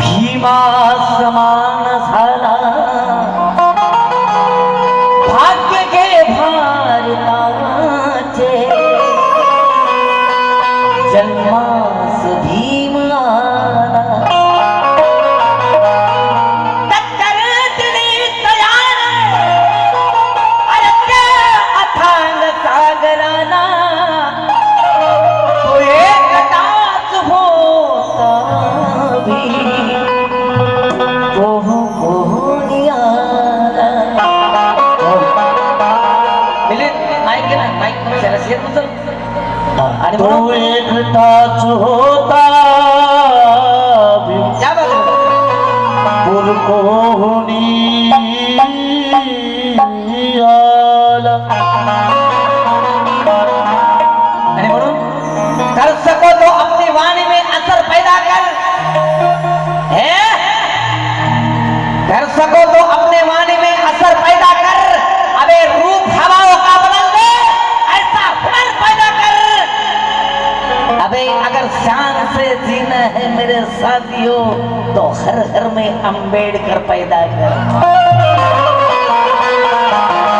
भीमा समान आला. आणि म्हणून कर सको तो अपनी वाणी में असर पैदा कर. है? कर सको तो अपने वाणी जीना है मेरे साथियों तो हर घर में अंबेडकर पैदा कर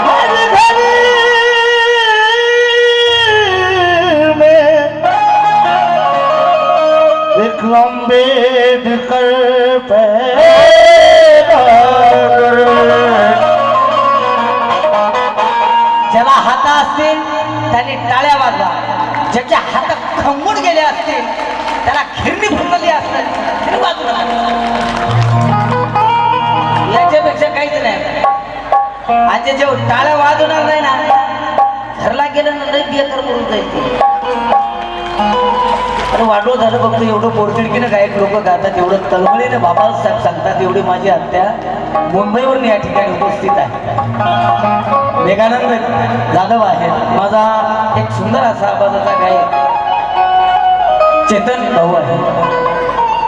हर घर में एक अम्बेडकर पैदा कर ज्याला हात असतील त्यांनी टाळ्या वाजवा ज्याच्या हातात खंबून गेले असतील त्याला खिरणी फुटलेली असतील याच्यापेक्षा काहीच नाही. आणि जेव्हा टाळ्या वाजवणार नाही ना घरला गेलं ना लई बेकार करून जाईल अरे वाढव झालं फक्त एवढं पोरतिडकीनं गायक लोक गातात एवढं तळमळीनं बाबा साहेब सांगतात एवढी माझी हत्या मुंबईवरून या ठिकाणी उपस्थित आहे. मेघानंद जाधव आहे माझा एक सुंदर असा आवाजाचा गायक. चेतन भाऊ आहे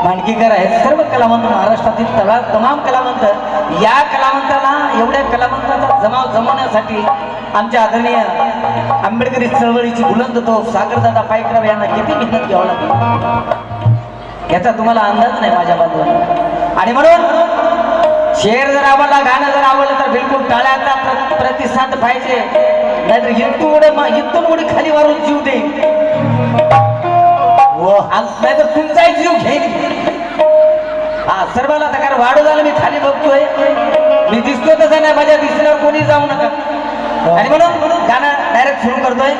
मांडकीकर आहेत सर्व कलावंत महाराष्ट्रातील तला तमाम कलावंत. या कलावंताला एवढ्या कलावंताचा जमाव जमवण्यासाठी आमच्या आदरणीय आंबेडकरी चळवळीची बुलंद तो सागरदादा पायकराव यांना किती मेहनत घ्यावं लागली? याचा तुम्हाला अंदाज नाही माझ्या बाजूला. आणि म्हणून शेर जर आवडला गाणं जर आवडलं तर बिलकुल टाळ्याचा प्रतिसाद पाहिजे. नाहीतर इथून उडी मा- इथून उडी खाली वरून जीव दे नाहीतर तुमचाही जीव घेईन. हा सर्वाला तकार वाढू झालं मी खाली बघतोय. मी दिसतो तसं नाही माझ्या दिसल्यावर कोणी जाऊ नका. आणि म्हणून म्हणून गाणं डायरेक्ट सुरू करतोय.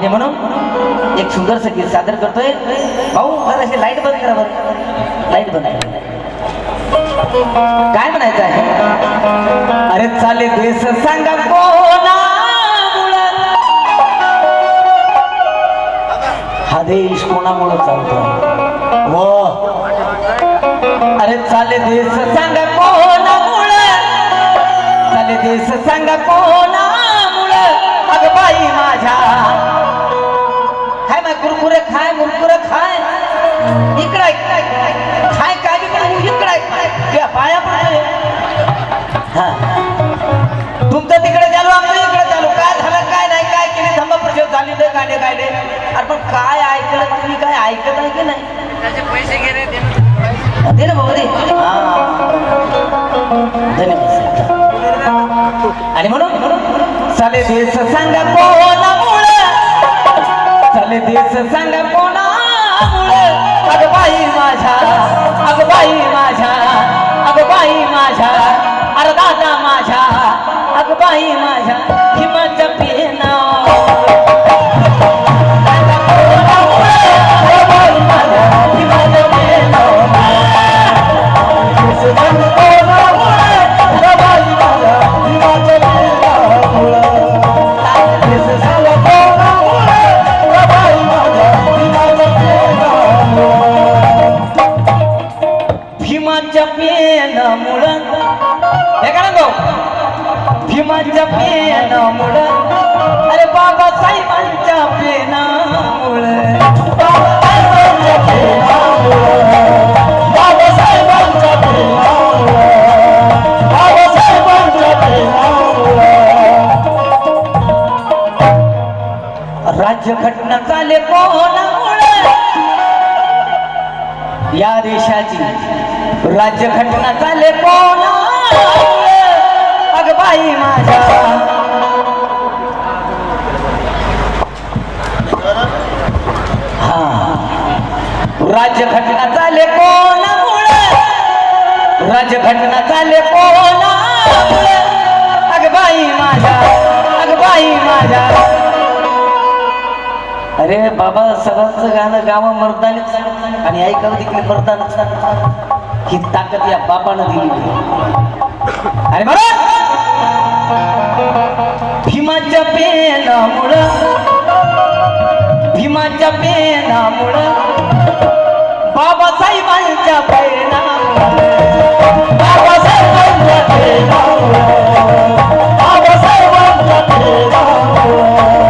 पाहिजे म्हणून एक सुंदरसं गीत सादर करतोय. भाऊ मला अशी लाइट बंद करा बरं. लाइट बंद काय म्हणायचं आहे? अरे चाले देश सांगा कोणा हा देश कोणामुळं चालतो? व अरे चाले देश सांगा कोणामुळं चाले देश सांगा कोणा कुरकुरे खाय मुरकुरे खाय. इकडे. खाय काय इकडे तुझ्या पाया पडतोय. हा. तुमचं तिकडे चालू आमचं इकडे चालू. काय झालं काय नाही काय केले? धम्म प्रयोग झाली ते गाणे गायले. अरे पण काय ऐकलं तुम्ही काय ऐकत आहे की नाही? त्याचे पैसे गेले. दे. ना भाऊ दे हा. धन्यवाद. आणि म्हणून? म्हणून? चाले देश सांगा कोणामुळं अग बाई माझ्या अग बाई माझ्या अग बाई माझ्या अरे दादा माझ्या अग बाई माझ्या हिमाच्या पिना राज्यघटना चाले कोणामुळे राज्यघटना चाले कोणामुळे अगबाई माझ्या अगबाई माझ्या. अरे बाबा सगळंच गाणं गावा मर्दानीच. आणि ऐकावं तिकडे मर्दानच. ही ताकद या बापानं दिली. अरे बाबा! भीमाच्या पेनामुळं भीमाच्या पेनामुळं बाबासाहेबांच्या पेनामुळं बाबासाहेबांच्या पेनामुळं बाबासाहेबांच्या पेनामुळं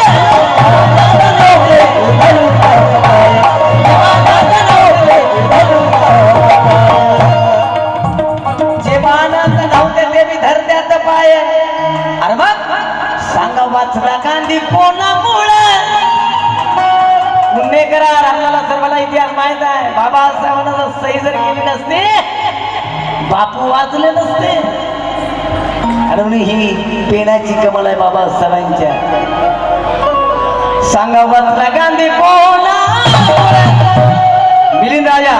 वाचला कोणामुळे पुणेकरार आपल्याला सर्वांना इतिहास माहीत आहे. बाबासाहेबांना सही जर केली नसते बापू वाचले नसते. म्हणून ही पेण्याची कमल आहे बाबासाहेबांच्या सांगा वाचला गांधी कोणा मिलिंद राजा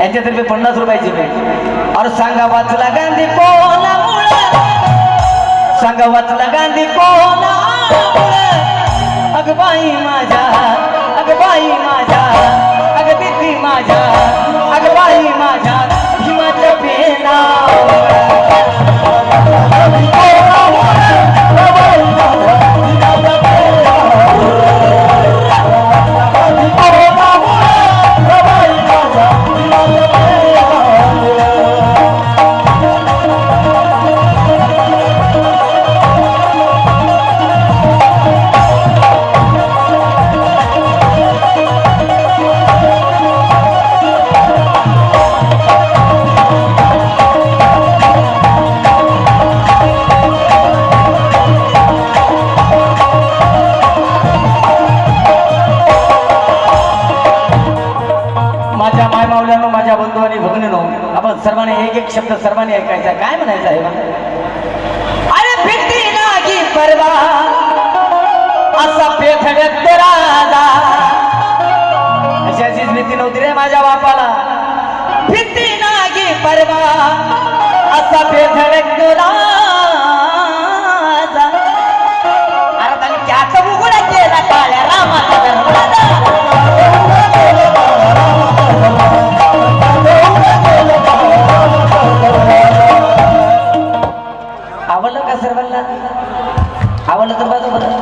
यांच्यातर्फे पन्नास रुपयाची भेट. और सांगा वाचला गांधी कोणामुळे? सांगा वाचला गांधी कोणा अग बाई माझ्या अग बाई माझ्या अग दिदी माझ्या अग बाई माझ्या भीमाच्या पेना सभे बेधडक अरे त्याने उघडा केला काळ्या रामाचा आवडलं का सर्वांना? आवडलं तर बाजू बदल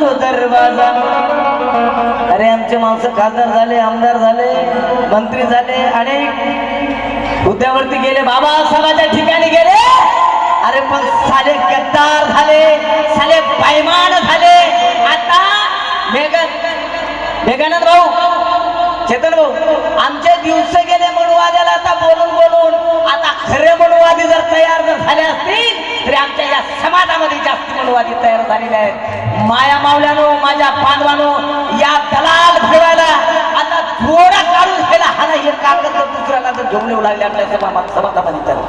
तो दरवाजा. अरे आमचे माणसं खासदार झाले आमदार झाले मंत्री झाले अनेक. हुद्यावरती गेले बाबा साहेबाच्या ठिकाणी गेले. अरे पण साले गद्दार झाले साले पैमान झाले. आता मेघन मेघानंद भाऊ चेतन भाऊ आमचे दिवस गेले मनुवाद्याला आता बोलून बोलून आता खरे मनुवादी जर तयार जर झाले असतील तरी आमच्या या समाजामध्ये जास्त मनुवादी तयार झालेले आहेत. माया मावल्यानो माझ्या बांधवानो या दलाल फिरवायला आता थोडा काढून केला हा नाही हे कागद दुसऱ्याला जर घेऊन येऊ लागले आपल्या सभा समाजामध्ये तर.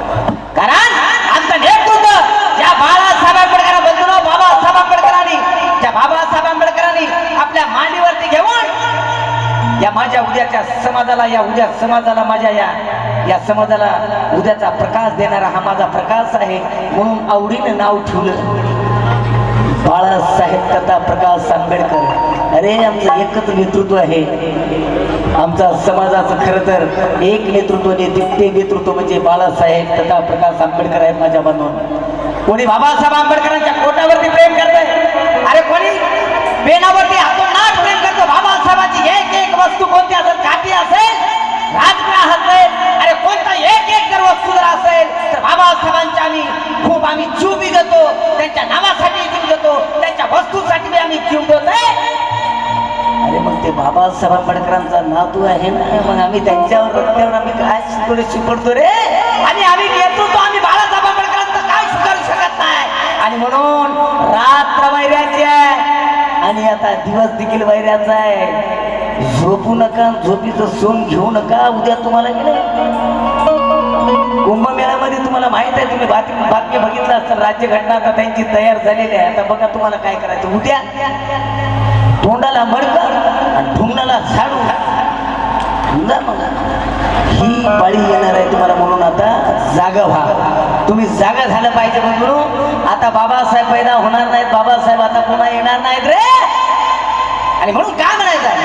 कारण आमचं नेतृत्व ज्या बाळासाहेब आंबेडकर बंधुनो बाबासाहेब आंबेडकरांनी त्या बाबासाहेब आंबेडकरांनी आपल्या मांडीवरती घेऊन या माझ्या उद्याच्या समाजाला या उद्या समाजाला माझ्या या या समाजाला उद्याचा प्रकाश देणारा हा माझा प्रकाश आहे म्हणून आवडीनं नाव ठेवलं. बाळासाहेब कथा प्रकाश आंबेडकर. अरे आमचं एकच नेतृत्व आहे. आमचा समाजाचं खरं तर एक नेतृत्व नेते ते नेतृत्व म्हणजे बाळासाहेब तथा प्रकाश आंबेडकर आहेत माझ्या बांधून कोणी बाबासाहेब आंबेडकरांच्या कोटावरती प्रेम करतंय? अरे कोणी? पेनावरती हातून नाट प्रेम करतो बाबासाहेबांची एक एक वस्तू कोणती असेल? काठी असेल? राजकारण असेल कोणता एक एक जर वस्तू जर असेल तर बाबासाहेबांच्या आम्ही खूप आम्ही जीव बी देतो त्यांच्या नावासाठी जीव देतो त्यांच्या वस्तूसाठी बी आम्ही जीव देतोय. अरे मग ते बाबासाहेब आंबेडकरांचा नातू आहे ना मग आम्ही त्यांच्यावर रस्त्यावर आम्ही काय शिकवले शिकवतो रे? आणि आम्ही नेतृत्व आम्ही बाळासाहेब आंबेडकरांचं काय स्वीकारू शकत नाही. आणि म्हणून रात्र वैऱ्याची आहे. आणि आता दिवस देखील वैऱ्याचा आहे. झोपू नका झोपीचं सोन घेऊ नका. उद्या तुम्हाला गेले. कुंभमेळ्यामध्ये तुम्हाला माहीत आहे तुम्ही बातमी बातमी बघितलं असतं राज्यघटना आता त्यांची तयार झालेली आहे. आता बघा तुम्हाला काय करायचं. उद्या तोंडाला मडकर आणि ढुंगणाला झाडू. समजा मग. ही पाळी येणार आहे तुम्हाला म्हणून आता जागा व्हा. तुम्ही जागा झालं पाहिजे म्हणून. आता बाबासाहेब पैदा होणार नाहीत. बाबासाहेब आता पुन्हा येणार नाहीत रे. आणि म्हणून काय म्हणायचं आहे?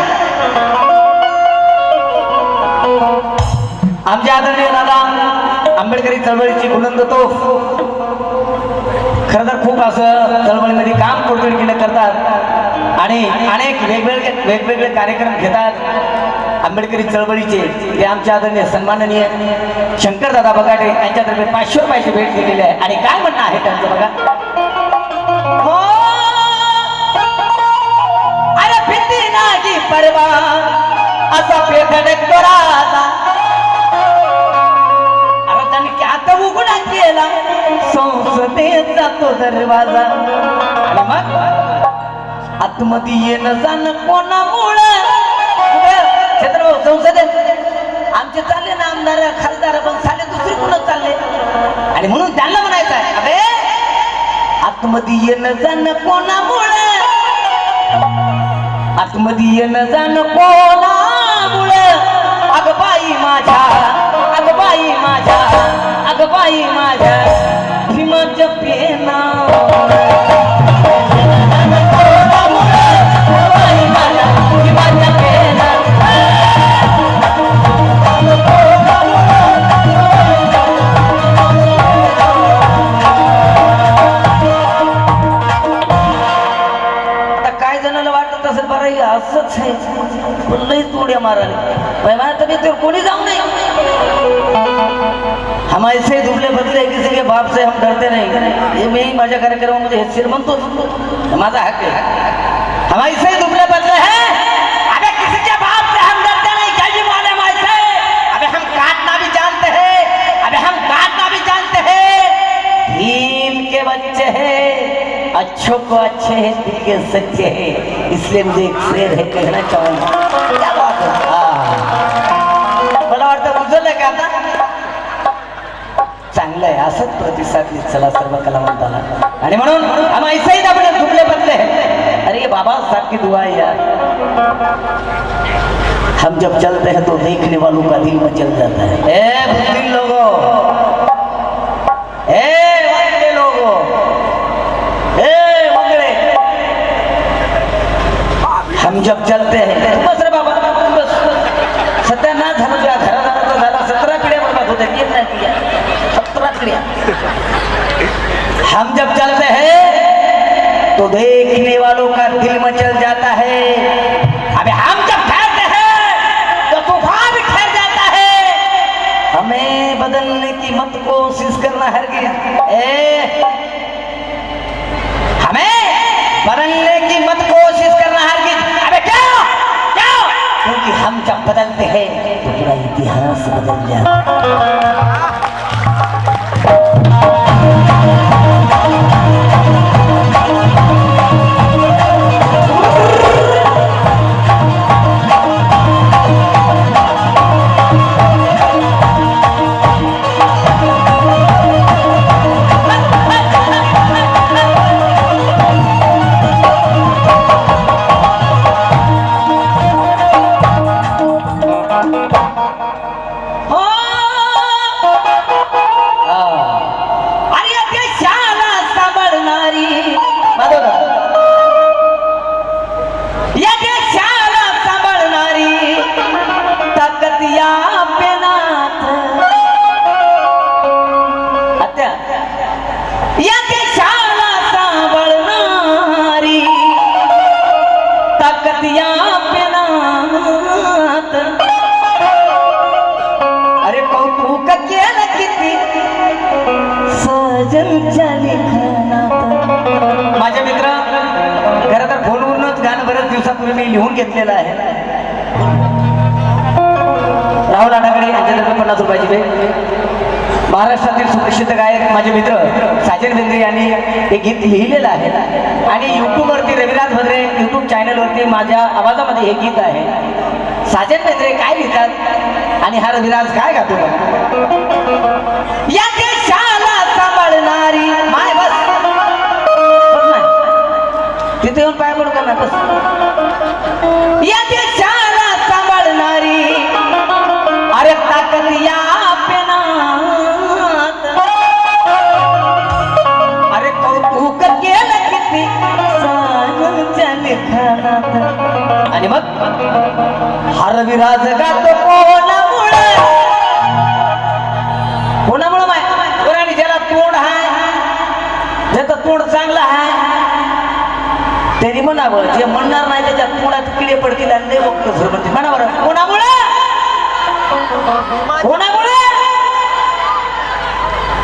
आमचे आदरणीय दादा आंबेडकरी चळवळीची बुलंद तोफ. खरं तर खूप असं चळवळीमध्ये काम केलं करतात आणि अनेक वेगवेगळे वेगवेगळे कार्यक्रम घेतात आंबेडकरी चळवळीचे. ते आमच्या आदरणीय सन्माननीय शंकरदादा बगाटे यांच्यातर्फे पाचशे रुपयाची भेट दिलेली आहे. आणि काय म्हणणं आहे त्यांचं बघा? हो, भीती परवा? असा पेठण राजा अरे त्यांनी क्यात उघडा केला. संसदेचा तो दरवाजा. आणि मग? आतमध्ये येणं जाणं कोणामुळं? छत्रभाऊ संसदेत. आमचे चालले ना आमदार खासदार पण चालले दुसरी कुणच चालले? आणि म्हणून त्यांना म्हणायचं आहे अरे आतमध्ये येणं जाणं कोणामुळं? आतमध्ये येणं जाण कोणामुळे अग बाई माझ्या अग बाई माझ्या अग बाई माझ्या. कार्यक्रमामध्ये हे शिर म्हणतो माझा हक आहे हम ऐसे दुबले बदले हैं अबे किसी के बाप से हम डरते नहीं क्या भी मालूम ऐसे अबे हम काटना भी जानते हैं अबे हम काटना भी जानते हैं भीम के बच्चे हैं अच्छों को अच्छे हैं दिल के सच्चे हैं इसलिए मुझे एक शेर है कहना चाहूंगा क्या बात है हाँ. मला वाटतं उजवलं का आता चांगलं चांगलं आहे असंच प्रतिसाद देत चला सर्व कलावंताला आणि म्हणून हम ऐसे ही अपने दुबले बदले अरे बाबा सारखी दुआ यार. हम जब चलते हैं तो देखने वालों का दिल मचल जाता है. ए बुद्धिल लोगों. ए वाले लोगों. ए वांगडे. हम जब चलते हैं बस रे बाबा बस सत्यानाश झालं तुझ्या घरादाराचा झाला सतरा पिढ्या बरबाद होते येत नाही. तुझ्या सतरा पिढ्या हम जब चलते हैं तो देखने वालों का दिल मचल जाता है अबे हम जब ठहरते हैं तो तूफान भी ठहर जाता है हमें बदलने की मत कोशिश करना हरगिज ए हमें बदलने की मत कोशिश करना हरगिज अबे क्या क्या क्योंकि हम जब बदलते हैं तो पूरा इतिहास बदल जाता मी घेतलेलं आहे. राहुल आडाकडे यांच्यातर्फे पन्नास रुपयाची भेट. महाराष्ट्रातील सुप्रसिद्ध गायक माझे मित्र साजन बेंद्रे यांनी हे गीत लिहिलेलं आहे. आणि यूट्यूबवरती रविराज भद्रे यूट्यूब चॅनलवरती माझ्या आवाजामध्ये हे गीत आहे. साजन बेंद्रे काय लिहितात आणि हा रविराज काय गातो? या देशाला सांभाळणारी माय बस. तिथे येऊन पाय पडू का नाही बस या देशाला सांभाळणारी. अरे ताकद या पेनात. अरे कौतुक केलं किती साजनच्या लिखाणात. आणि मग हा रविराज गातो कोणामुळे? कोणामुळं माय? कोणाने ज्याला तोंड आहे ज्याचं तोंड चांगलं आहे त्यांनी म्हणावं जे म्हणणार नाही त्याच्या कुणात किडे पडतील आणि ते वक्त म्हणतील. म्हणा बरं कोणामुळे? कोणामुळे?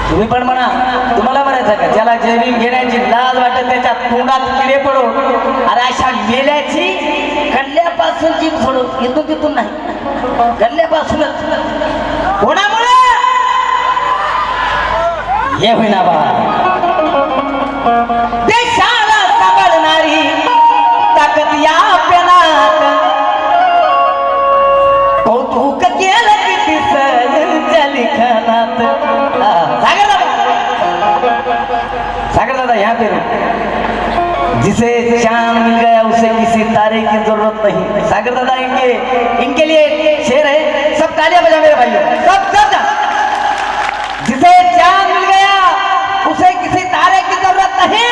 तुम्ही पण म्हणा तुम्हाला म्हणायचं का? ज्याला जमीन घेण्याची लाज वाटत त्याच्या तोंडात किडे पडो. अरे अशा गेल्याची गल्ल्यापासून जीव सोडो. इथून तिथून नाही. गल्ल्यापासूनच. कोणामुळे? हे होईना बा. ताकद या पेनात कौतुक केलं किती सजनच्या लिखाणात हा, सागर दादा सागर दादा यहाँ पे रहो। जिसे चांद मिल गया उसे किसी तारे की जरूरत नहीं सागर दादा इनके इनके लिए शेर है सब तालियां बजा मेरे भाइयों सब सब जा जिसे चांद मिल गया उसे किसी तारे की जरूरत नहीं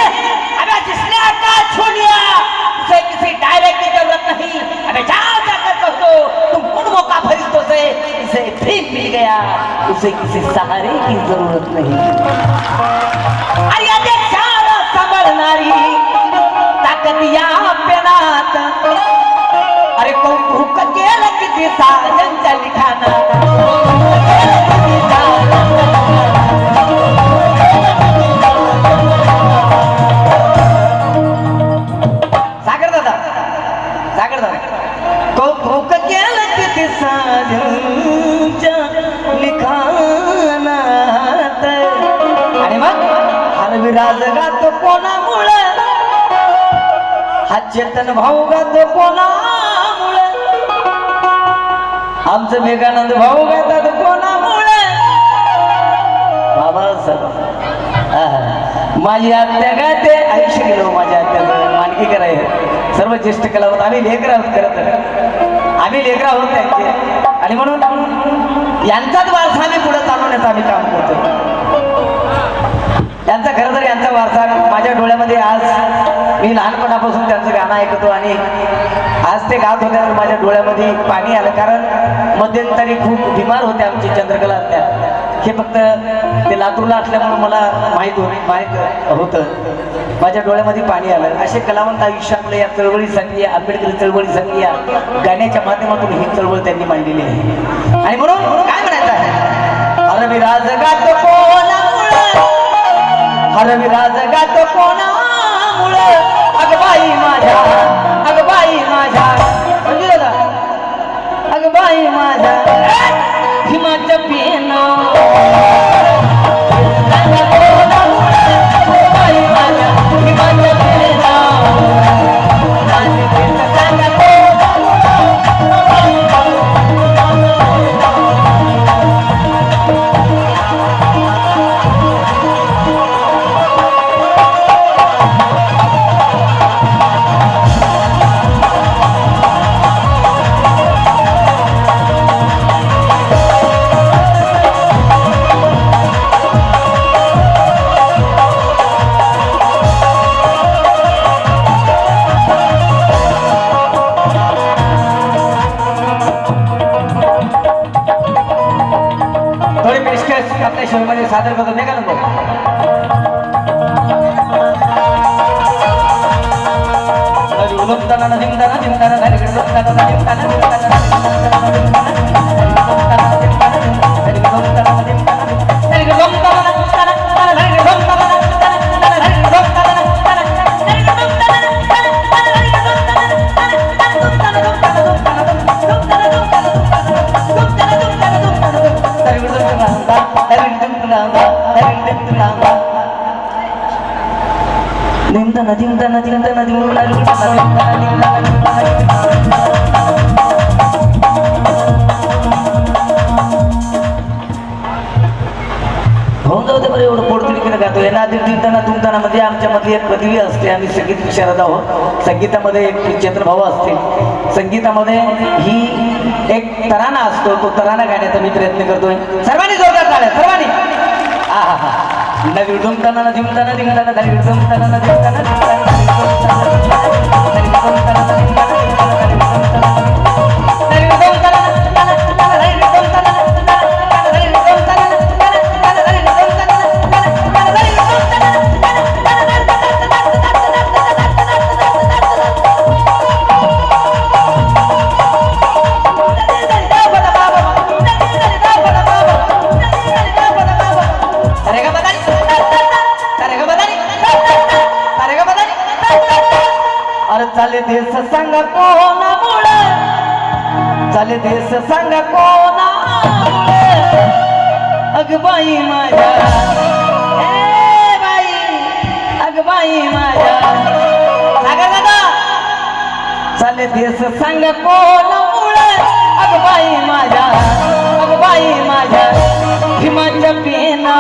अबे जिसने आकाश छू लिया उसे की जरूरत नहीं. अरे जाओ जाकर कह दो तुम गुणों का फरिश्तों से इसे फ्री मिल गया उसे किसी सहारे की जरूरत नहीं. अरे या देशाला ताकत यहाँ पे पेनात अरे कौन भूख के किती साजन लिखाणात लिखाना चेतन भाऊ गात कोणामुळे? आमचं मेघानंद भाऊ गातात कोणामुळे? बाबासाहेब माझी आत्या गाते आयुष्य गेलो माझ्या आत्या मानकी करायचं सर्व ज्येष्ठ कलावंत आम्ही लेकर आहोत करत आम्ही लेकर आहोत त्यांचे. आणि म्हणून यांचाच वारसा आम्ही पुढे चालवण्याचं आम्ही काम करतो. यांचा खरं तर यांचा वारसा माझ्या डोळ्यामध्ये आज मी लहानपणापासून त्यांचं गाणं ऐकतो आणि आज ते गात होते तर माझ्या डोळ्यामध्ये पाणी आलं. कारण मध्यंतरी खूप बिमार होते आमची चंद्रकला त्या. हे फक्त ते लातूरला असल्यामुळे मला माहीत होत माहीत होतं. माझ्या डोळ्यामध्ये पाणी आलं. असे कलावंत आयुष्यातलं या चळवळीसाठी या आंबेडकरी चळवळीसाठी या गाण्याच्या माध्यमातून ही चळवळ त्यांनी मांडलेली आहे. आणि म्हणून काय म्हणायचं आहे? अरविराज गातो कोणामुळं? हरविराज गात कोणामुळं अगबाई माझ्या अगबाई माझ्या. म्हणजे अगबाई माझ्या. हिमाच्या पेन నిందన దిందన దిందన होऊन जाऊ दे बरं एवढं पोटतिडकीनं गातो हे नादी दिंताना तुमताना मध्ये आमच्या मध्ये एक पदवी असते आम्ही संगीत विशारद आहोत संगीतामध्ये एक चंद्रभाव असते संगीतामध्ये ही एक तराना असतो तो तराना गाण्याचा मी प्रयत्न करतोय सर्वांनी जोरदार टाळ्या सर्वांनी आ हा हा नवी डुमताना न सांग कोणामुळे अग बाई माझ्या अग बाई माझ्या हिमाच्या पेना.